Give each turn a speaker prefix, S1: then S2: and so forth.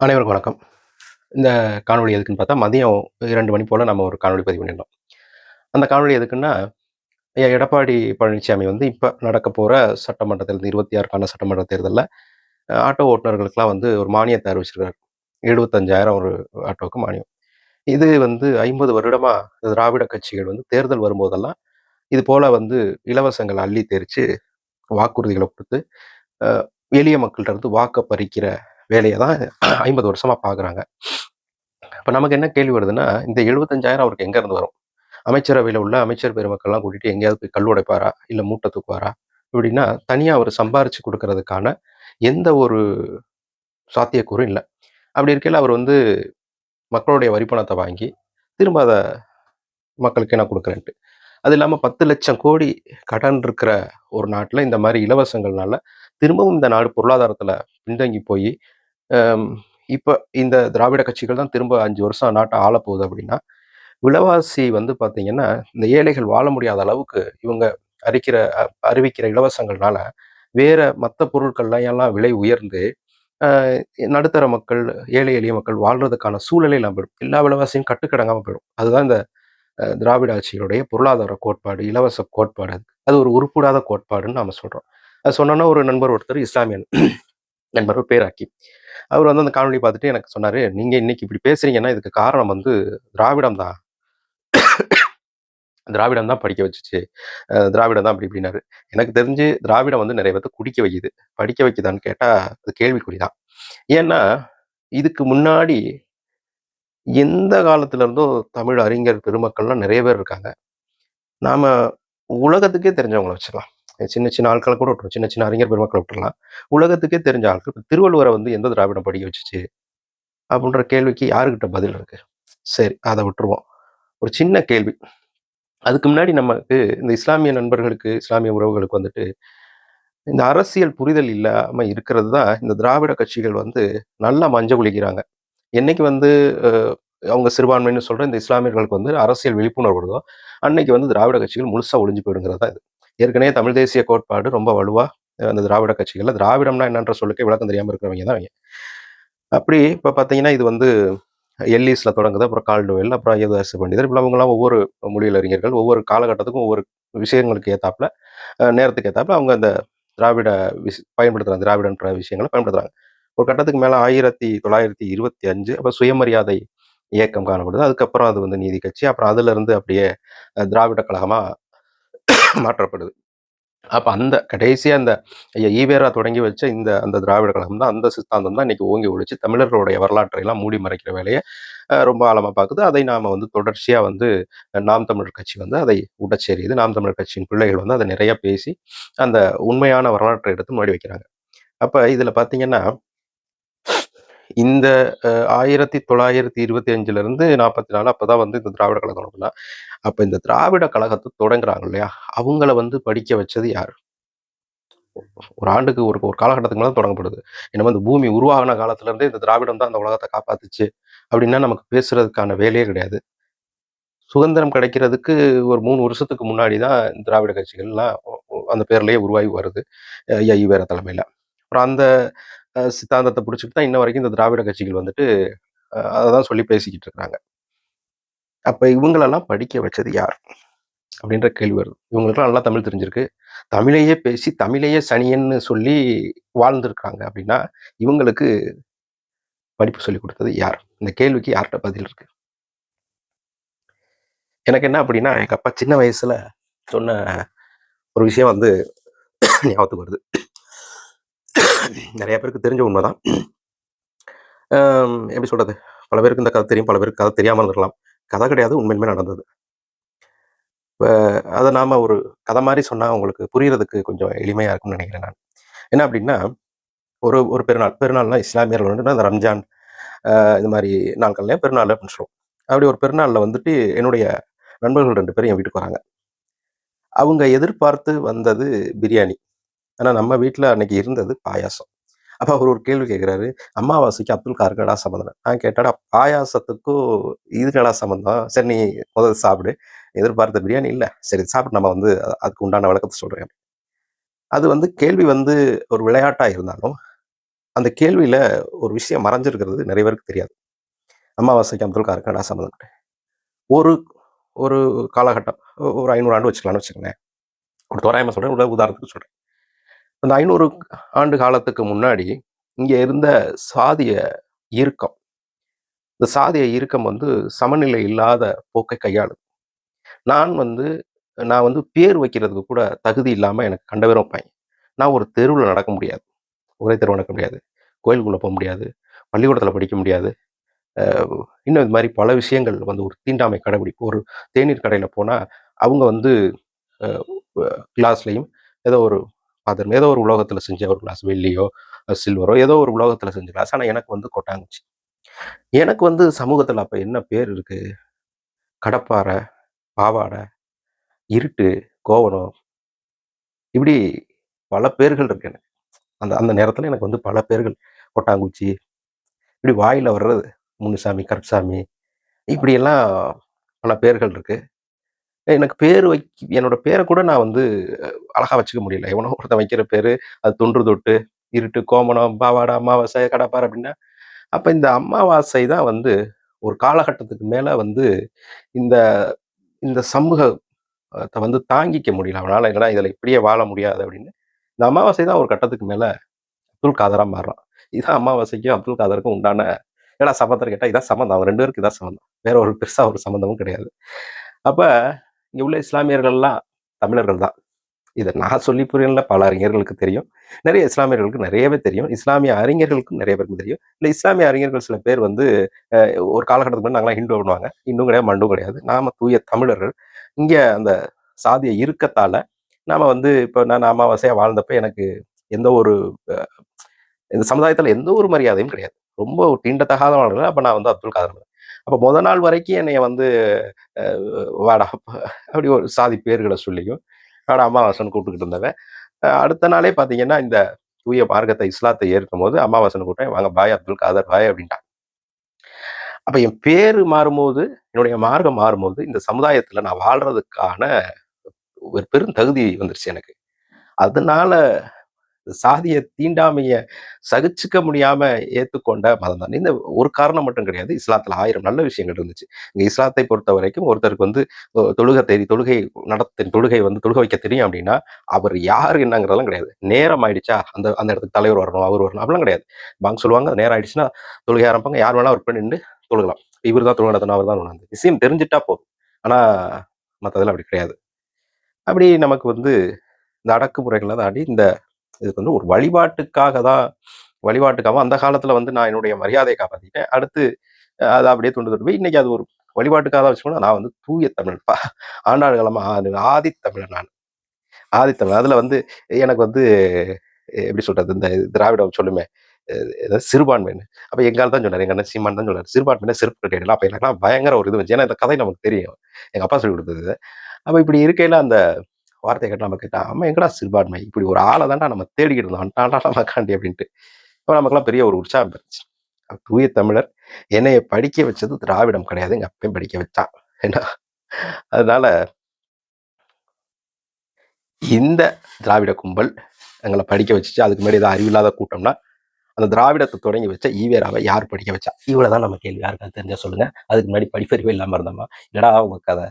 S1: அனைவருக்கும் வணக்கம். இந்த காணொலி எதுக்குன்னு பார்த்தா, மதியம் இரண்டு மணி போல் நம்ம ஒரு காணொலி பதிவு பண்ணியிருந்தோம். அந்த காணொலி எதுக்குன்னா, எடப்பாடி பழனிசாமி வந்து இப்போ நடக்க போகிற சட்டமன்ற தேர்தல் 26க்கான சட்டமன்ற தேர்தலில் ஆட்டோ ஓட்டுநர்களுக்கெல்லாம் வந்து ஒரு மானியத்தை அறிவிச்சிருக்காரு. 75,000 ஒரு ஆட்டோவுக்கு மானியம். இது வந்து ஐம்பது வருடமாக திராவிட கட்சிகள் வந்து தேர்தல் வரும்போதெல்லாம், இது போல் வந்து இலவசங்கள் அள்ளி தெரித்து வாக்குறுதிகளை கொடுத்து எளிய மக்கள்கிட்ட இருந்து வாக்க பறிக்கிற வேலையை தான் 50 வருஷமா பார்க்குறாங்க. இப்போ நமக்கு என்ன கேள்வி வருதுன்னா, இந்த 75,000 அவருக்கு எங்க இருந்து வரும்? அமைச்சரவையில் உள்ள அமைச்சர் பெருமக்கள்லாம் கூட்டிட்டு எங்கேயாவது போய் கல் உடைப்பாரா? இல்லை மூட்டை தூக்குவாரா? இப்படின்னா, தனியாக அவர் சம்பாரிச்சு கொடுக்கறதுக்கான எந்த ஒரு சாத்தியக்கூறும் இல்லை அப்படி இருக்கையில் அவர் வந்து மக்களுடைய வரிப்பணத்தை வாங்கி, திரும்ப அதை மக்களுக்கே நான் கொடுக்குறேன்ட்டு அது இல்லாம 10,00,000 கோடி கடன் இருக்கிற ஒரு நாட்டில் இந்த மாதிரி இலவசங்கள்னால, திரும்பவும் இந்த நாடு பொருளாதாரத்தில் பின்தங்கி போய் இப்போ இந்த திராவிட கட்சிகள் தான் திரும்ப அஞ்சு வருஷம் நாட்ட ஆளப்போகுது அப்படின்னா, விலைவாசி வந்து பார்த்தீங்கன்னா, இந்த ஏழைகள் வாழ முடியாத அளவுக்கு இவங்க அறிக்கிற அறிவிக்கிற இலவசங்கள்னால, வேற மற்ற பொருட்கள்லாம் எல்லாம் விலை உயர்ந்து, நடுத்தர மக்கள், ஏழை எளிய மக்கள் வாழ்றதுக்கான சூழலே இல்லாமல் போயிடும். எல்லா விலைவாசியும் கட்டுக்கடங்காமல் போயிடும். அதுதான் இந்த திராவிட ஆட்சிகளுடைய பொருளாதார கோட்பாடு, இலவச கோட்பாடு அது. ஒரு உருப்படாத கோட்பாடுன்னு நாம் சொல்கிறோம் அது சொன்னோன்னா ஒரு நண்பர் ஒருத்தர் இஸ்லாமியன் நண்பர் பேராக்கி அவர் வந்து அந்த காணொலி பார்த்துட்டு எனக்கு சொன்னார் நீங்கள் இன்னைக்கு இப்படி பேசுறீங்கன்னா, இதுக்கு காரணம் வந்து திராவிடம் தான். திராவிடம் தான் படிக்க வச்சுச்சு. திராவிடம் தான் அப்படி இப்படின்னாரு." எனக்கு தெரிஞ்சு திராவிடம் வந்து நிறைய பேர்த்த குடிக்க வைக்குது. படிக்க வைக்குதான்னு கேட்டால் அது கேள்விக்குறி தான். ஏன்னா, இதுக்கு முன்னாடி எந்த காலத்துல இருந்தோ தமிழ் அறிஞர் பெருமக்கள்லாம் நிறைய பேர் இருக்காங்க. நாம உலகத்துக்கே தெரிஞ்சவங்களை வச்சுக்கலாம். சின்ன சின்ன ஆட்களை கூட விட்டுரும் சின்ன சின்ன அறிஞர் பெருமக்களை விட்டுறலாம். உலகத்துக்கே தெரிஞ்ச ஆட்கள். திருவள்ளுவரை வந்து எந்த திராவிடம் படிக்க வச்சுச்சு? அப்படின்ற கேள்விக்கு யாருக்கிட்ட பதில் இருக்கு? சரி, அதை விட்டுருவோம். ஒரு சின்ன கேள்வி. அதுக்கு முன்னாடி நமக்கு இந்த இஸ்லாமிய நண்பர்களுக்கு, இஸ்லாமிய உறவுகளுக்கு வந்துட்டு, இந்த அரசியல் புரிதல் இல்லாமல் இருக்கிறது தான் இந்த திராவிட கட்சிகள் வந்து நல்லா மஞ்ச குளிக்கிறாங்க. என்னைக்கு வந்து அவங்க சிறுபான்மைன்னு சொல்கிற இந்த இஸ்லாமியர்களுக்கு வந்து அரசியல் விழிப்புணர்வு வருதோ, அன்னைக்கு வந்து திராவிட கட்சிகள் முழுசாக ஒழிஞ்சு போயிடுங்கிறது தான் இது. ஏற்கனவே தமிழ் தேசிய கோட்பாடு ரொம்ப வலுவா அந்த திராவிட கட்சிகள்ல திராவிடம்னா என்னன்ற சொல்லுக்கே விளக்கம் தெரியாம இருக்கிறவங்க தான் அவைங்க. அப்படி இப்ப பார்த்தீங்கன்னா, இது வந்து எல்லீஸ்ல தொடங்குது. அப்புறம் கால்டுவெல், அப்புறம் ஐயதாசு பண்டிதர் இப்படி அவங்களாம் ஒவ்வொரு மொழியில் அறிஞர்கள், ஒவ்வொரு காலகட்டத்துக்கும் ஒவ்வொரு விஷயங்களுக்கு ஏத்தாப்புல, நேரத்துக்கு ஏத்தாப்புல அவங்க அந்த திராவிட விஷ் பயன்படுத்துறாங்க. திராவிடன்ற விஷயங்களை பயன்படுத்துறாங்க. ஒரு கட்டத்துக்கு மேல 1925 அப்ப சுயமரியாதை இயக்கம் காணப்படுது. அதுக்கப்புறம் அது வந்து நீதி கட்சி. அப்புறம் அதிலிருந்து அப்படியே திராவிட கழகமா மாற்றப்படுது. அப்போ அந்த கடைசியாக அந்த ஐயா ஈவேரா தொடங்கி வச்ச இந்த அந்த திராவிட கழகம் தான், அந்த சித்தாந்தம் தான் இன்றைக்கி ஓங்கி ஒழிச்சு தமிழர்களுடைய வரலாற்றை எல்லாம் மூடி மறைக்கிற வேலையை ரொம்ப ஆழமாக பார்க்குது அதை நாம் வந்து தொடர்ச்சியாக வந்து நாம் தமிழர் கட்சி வந்து அதை உடைச்செறியுது. நாம் தமிழர் கட்சியின் பிள்ளைகள் வந்து அதை நிறையா பேசி, அந்த உண்மையான வரலாற்றை எடுத்து முன்னாடி வைக்கிறாங்க. அப்போ இதில் பார்த்தீங்கன்னா, இந்த ஆயிரத்தி தொள்ளாயிரத்தி இருபத்தி அஞ்சுல இருந்து நாற்பத்தி நாலு அப்போதான் வந்து இந்த திராவிட கழகம் தொடங்குனா, அப்ப இந்த திராவிட கழகத்தை தொடங்குறாங்க இல்லையா? அவங்கள வந்து படிக்க வச்சது யாரு? ஒரு ஆண்டுக்கு ஒரு ஒரு காலகட்டத்துக்கு மேலே தொடங்கப்படுது. என்னமோ இந்த பூமி உருவாகின காலத்துல இருந்தே இந்த திராவிடம் தான் அந்த உலகத்தை காப்பாத்துச்சு, அப்படின்னா நமக்கு பேசுறதுக்கான வேலையே கிடையாது. சுதந்திரம் கிடைக்கிறதுக்கு ஒரு மூணு வருஷத்துக்கு முன்னாடி தான் திராவிட கட்சிகள்லாம் அந்த பேர்லேயே உருவாகி வருது. ஐயா ஈவேரா தலைமையில. அப்புறம் அந்த சித்தாந்தத்தை பிடிச்சிட்டு தான் இன்ன வரைக்கும் இந்த திராவிட கட்சிகள் வந்துட்டு அதை தான் சொல்லி பேசிக்கிட்டு இருக்கிறாங்க அப்போ இவங்களெல்லாம் படிக்க வச்சது யார்? அப்படின்ற கேள்வி வருது. இவங்களுக்குலாம் நல்லா தமிழ் தெரிஞ்சிருக்கு. தமிழையே பேசி, தமிழையே சனியன்னு சொல்லி வாழ்ந்துருக்காங்க அப்படின்னா, இவங்களுக்கு படிப்பு சொல்லிக் கொடுத்தது யார்? இந்த கேள்விக்கு யார்கிட்ட பதில் இருக்கு? எனக்கு என்ன அப்படின்னா, எங்கள் அப்பா சின்ன வயசில் சொன்ன ஒரு விஷயம் வந்து ஞாபகத்துக்கு வருது. நிறைய பேருக்கு தெரிஞ்ச உண்மை தான் எப்படி சொல்கிறது பல பேருக்கு இந்த கதை தெரியும். பல பேருக்கு கதை தெரியாமல் இருக்கலாம் கதை கிடையாது. உண்மையிலுமே நடந்தது. அதை நாம் ஒரு கதை மாதிரி சொன்னால் உங்களுக்கு புரியறதுக்கு கொஞ்சம் எளிமையாக இருக்கும்னு நினைக்கிறேன் நான். என்ன அப்படின்னா, ஒரு ஒரு பெருநாள். பெருநாள்னா இஸ்லாமியர்கள் வந்து அந்த ரம்ஜான் இந்த மாதிரி நாட்கள்ல பெருநாள் அப்படின்னு சொல்லுவோம். அப்படி ஒரு பெருநாளில் வந்துட்டு என்னுடைய நண்பர்கள் ரெண்டு பேரும் என் வீட்டுக்கு வராங்க. அவங்க எதிர்பார்த்து வந்தது பிரியாணி. ஆனால் நம்ம வீட்டில் அன்னைக்கு இருந்தது பாயாசம். அப்போ அவர் ஒரு கேள்வி கேட்குறாரு "அமாவாசைக்கு அப்துல் காருக்கு என்னடா சம்மந்தம்?" நான் கேட்டாடா "பாயாசத்துக்கும் இதுக்கடா சம்மந்தம்? சரி நீ முதல்ல சாப்பிடு. எதிர்பார்த்த பிரியாணி இல்லை சரி சாப்பிட்டு நம்ம வந்து அதுக்கு உண்டான விளக்கத்தை சொல்கிறேன் அது வந்து கேள்வி வந்து ஒரு விளையாட்டாக இருந்தாலும், அந்த கேள்வியில் ஒரு விஷயம் மறைஞ்சிருக்கிறது நிறைய பேருக்கு தெரியாது அமாவாசைக்கு அப்துல் காருக்கு நான் சம்மந்தம் ஒரு ஒரு காலகட்டம் ஒரு ஐநூறு ஆண்டு வச்சுக்கலாம்னு வச்சுக்கோங்களேன் ஒரு தோராயமாக சொல்கிறேன் உள்ள உதாரணத்துக்கு சொல்கிறேன் அந்த ஐநூறு ஆண்டு காலத்துக்கு முன்னாடி இங்கே இருந்த சாதிய இறுக்கம் இந்த சாதிய இறுக்கம் வந்து சமநிலை இல்லாத போக்கை கையாளுது. நான் வந்து நான் வந்து பேர் வைக்கிறதுக்கு கூட தகுதி இல்லாமல் எனக்கு கண்டவரும் பையன். நான் ஒரு தெருவில் நடக்க முடியாது. ஒரே தெருவு நடக்க முடியாது. கோயிலுக்குள்ளே போக முடியாது. பள்ளிக்கூடத்தில் படிக்க முடியாது. இன்னும் இது மாதிரி பல விஷயங்கள் வந்து ஒரு தீண்டாமை கடைபிடிப்பு. ஒரு தேநீர் கடையில் போனால் அவங்க வந்து கிளாஸ்லையும் ஏதோ ஒரு பாத்திரம் ஏதோ ஒரு உலோகத்தில் செஞ்ச ஒரு கிளாஸ் வெள்ளியோ சில்வரோ ஏதோ ஒரு உலோகத்தில் செஞ்ச கிளாஸ் ஆனால் எனக்கு வந்து கொட்டாங்குச்சு. எனக்கு வந்து சமூகத்தில் அப்போ என்ன பேர் இருக்குது கடப்பாறை பாவாடை இருட்டு கோவணம். இப்படி பல பேர்கள் இருக்கு எனக்கு. அந்த அந்த நேரத்தில் எனக்கு வந்து பல பேர்கள். கொட்டாங்குச்சி இப்படி வாயில் வர்றது முன்னுசாமி கருப்சாமி இப்படியெல்லாம் பல பேர்கள் இருக்குது எனக்கு பேர் வை என்னோட பேரை கூட நான் வந்து அழகாக அழகா வச்சுக்க முடியல. எவனோ ஒருத்தன் வைக்கிற பேரு அது தொன்று தொட்டு இருட்டு கோமணம் பாவாடை அமாவாசை கடப்பார் அப்படின்னா அப்ப இந்த அமாவாசை தான் வந்து ஒரு காலகட்டத்துக்கு மேல வந்து இந்த இந்த சமூகத்தை வந்து தாங்கிக்க முடியல. அவனால என்னடா இதுல இப்படியே வாழ முடியாது அப்படின்னு. இந்த அமாவாசை தான் ஒரு கட்டத்துக்கு மேல அப்துல் காதரா மாறுறான். இதான் அமாவாசைக்கும் அப்துல் காதருக்கும் உண்டான ஏன்னா சம்பந்தம் கேட்டா இதான் சம்மந்தம் அவங்க ரெண்டு பேருக்கு இதான் சம்மந்தம் வேற ஒரு பெருசா ஒரு சம்மந்தமும் கிடையாது. அப்ப இங்கே உள்ள இஸ்லாமியர்கள்லாம் தமிழர்கள் தான். இதை நான் சொல்லி புரியல பல அறிஞர்களுக்கு தெரியும். நிறைய இஸ்லாமியர்களுக்கு நிறையவே தெரியும். இஸ்லாமிய அறிஞர்களுக்கும் நிறைய பேருக்கு தெரியும். இல்லை இஸ்லாமிய அறிஞர்கள் சில பேர் வந்து ஒரு காலகட்டத்துக்கு முன்னாடி நாங்களாம் ஹிந்து பண்ணுவாங்க இன்னும் கிடையாது மண்டும் கிடையாது. நாம தூய தமிழர்கள். இங்கே அந்த சாதிய இருக்கத்தால நாம வந்து இப்போ நான் அமாவாசையாக வாழ்ந்தப்ப எனக்கு எந்த ஒரு இந்த சமுதாயத்தில் எந்த ஒரு மரியாதையும் கிடையாது. ரொம்ப ஒரு தீண்டத்தகாத வாழ்க்கை நான் வந்து அப்துல் காதர் அப்போ முத நாள் வரைக்கும் என்னைய வந்து வாடா அப்படி ஒரு சாதி பேர்களை சொல்லியும் வாடா அமாவாசைன்னு கூப்பிட்டுக்கிட்டு இருந்தவன் அடுத்த நாளே பார்த்தீங்கன்னா இந்த தூய மார்க்கத்தை இஸ்லாத்தை ஏற்கும் போது அமாவாசன் கூப்பிட்டேன். வாங்க பாய் அப்துல் காதர் பாய் அப்படின்ட்டான் அப்போ என் பேர் மாறும்போது என்னுடைய மார்க்கம் மாறும்போது இந்த சமுதாயத்தில் நான் வாழ்றதுக்கான ஒரு பெரும் தகுதி வந்துருச்சு எனக்கு. அதனால சாதிய தீண்டாமைய சகிச்சுக்க முடியாம ஏத்துக்கொண்ட மதம் தான். இந்த ஒரு காரணம் மட்டும் கிடையாது. இஸ்லாத்துல ஆயிரம் நல்ல விஷயங்கள் இருந்துச்சு. இங்க இஸ்லாத்தை பொறுத்த வரைக்கும் ஒருத்தருக்கு வந்து தொழுகை தெரி தொழுகை நடத்த தொழுகை வந்து தொழுக வைக்க தெரியும் அப்படின்னா அவர் யார் என்னங்கிறதெல்லாம் கிடையாது. நேரம் ஆயிடுச்சா அந்த அந்த இடத்துக்கு தலைவர் வரணும் அவர் வரணும் அப்படிலாம் கிடையாது. பாங்க சொல்லுவாங்க நேரம் ஆயிடுச்சுன்னா தொழுகை ஆரம்பிப்பாங்க. யார் வேணா அவர் பெண் நின்று தொழுகலாம். இவர் தான் தொழுகை நடத்தணும் அவர் தான் அந்த விஷயம் தெரிஞ்சுட்டா போதும். ஆனா மற்றதெல்லாம் அப்படி கிடையாது. அப்படி நமக்கு வந்து இந்த அடக்குமுறைகளை தாண்டி இந்த இதுக்கு வந்து ஒரு வழிபாட்டுக்காக தான் வழிபாட்டுக்காக அந்த காலத்துல வந்து நான் என்னுடைய மரியாதையை காப்பாத்திட்டேன். அடுத்து அதை அப்படியே துண்டு துண்டு போய் இன்னைக்கு அது ஒரு வழிபாட்டுக்காக தான் வச்சுக்கணும் நான் வந்து தூய தமிழ் பா ஆண்டாள் கிழமை ஆதித்தமிழன் நான். ஆதித்தமிழ் அதுல வந்து எனக்கு வந்து எப்படி சொல்றது? இந்த திராவிடம் சொல்லுமே அஹ், ஏதாவது சிறுபான்மைன்னு. அப்ப எங்கால தான் சொன்னார் எங்க அண்ணன் சீமான் தான் சொன்னார் சிறுபான்மையில சிறப்பு கிடையாது அப்ப எனக்குலாம் பயங்கர ஒரு இது வந்துச்சு. ஏன்னா இந்த கதை நமக்கு தெரியும். எங்க அப்பா சொல்லி கொடுத்தது அப்ப இப்படி இருக்கையில அந்த வார்த்தை கேட்டு நம்ம கேட்டா ஆமாம் எங்கடா சிறுபான்மை? இப்படி ஒரு ஆளை தான்டா நம்ம தேடிக்கிட்டு இருந்தோம் அண்டாண்டா நம்ம அப்படின்ட்டு. இப்போ நமக்குலாம் பெரிய ஒரு உற்சாகம் பெருச்சு. தூய தமிழர் என்னைய படிக்க வச்சது திராவிடம் கிடையாது எங்கள் அப்பையும் படிக்க வச்சான் ஏன்னா அதனால இந்த திராவிட கும்பல் எங்களை படிக்க வச்சுச்சு. அதுக்கு முன்னாடி ஏதாவது அறிவில்லாத கூட்டம்னா அந்த திராவிடத்தை தொடங்கி வச்ச ஈவேராவை யார் படிக்க வச்சா? இவ்வளவுதான் நம்ம கேள்வி யாருக்காவது தெரிஞ்சால் சொல்லுங்கள் அதுக்கு முன்னாடி படிப்பறிவே இல்லாமல் இருந்தோமா என்னடா உங்கள் கதை?